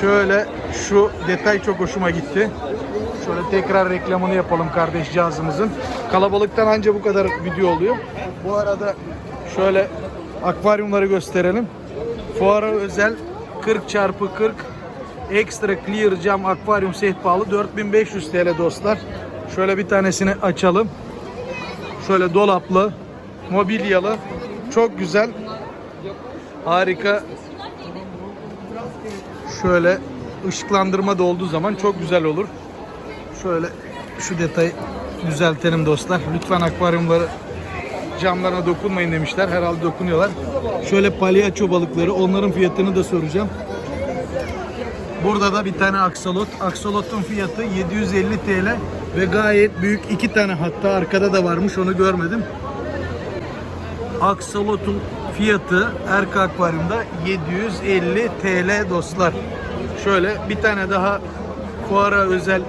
Şöyle şu detay çok hoşuma gitti. Şöyle tekrar reklamını yapalım kardeşcağızımızın. Kalabalıktan anca bu kadar video oluyor. Bu arada şöyle akvaryumları gösterelim. Fuara özel 40 çarpı 40 ekstra clear cam akvaryum sehpalı 4500 TL dostlar. Şöyle bir tanesini açalım. Şöyle dolaplı, mobilyalı. Çok güzel. Harika. Şöyle ışıklandırma da olduğu zaman çok güzel olur. Şöyle şu detayı düzeltelim dostlar. Lütfen akvaryumları camlarına dokunmayın demişler. Herhalde dokunuyorlar. Şöyle palyaço balıkları. Onların fiyatını da soracağım. Burada da bir tane aksolot. Aksolotun fiyatı 750 TL ve gayet büyük iki tane hatta arkada da varmış onu görmedim. Aksolotun fiyatı Erka Akvaryum'da 750 TL dostlar. Şöyle bir tane daha fuara özel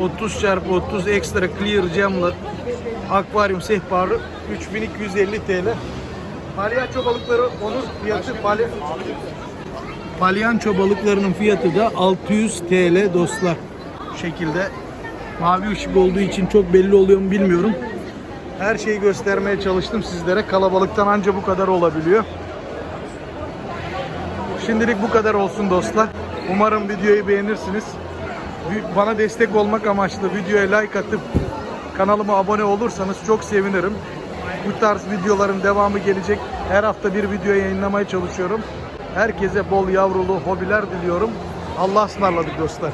30 çarpı 30 ekstra clear camlı akvaryum sehparı 3250 TL. Palyaço balıkları onun fiyatı palya Palyanço balıklarının fiyatı da 600 TL dostlar. Bu şekilde mavi ışık olduğu için çok belli oluyor mu bilmiyorum. Her şeyi göstermeye çalıştım sizlere. Kalabalıktan anca bu kadar olabiliyor. Şimdilik bu kadar olsun dostlar. Umarım videoyu beğenirsiniz. Bana destek olmak amaçlı videoya like atıp kanalıma abone olursanız çok sevinirim. Bu tarz videoların devamı gelecek. Her hafta bir video yayınlamaya çalışıyorum. Herkese bol yavrulu hobiler diliyorum. Allah'a ısmarladık dostlar.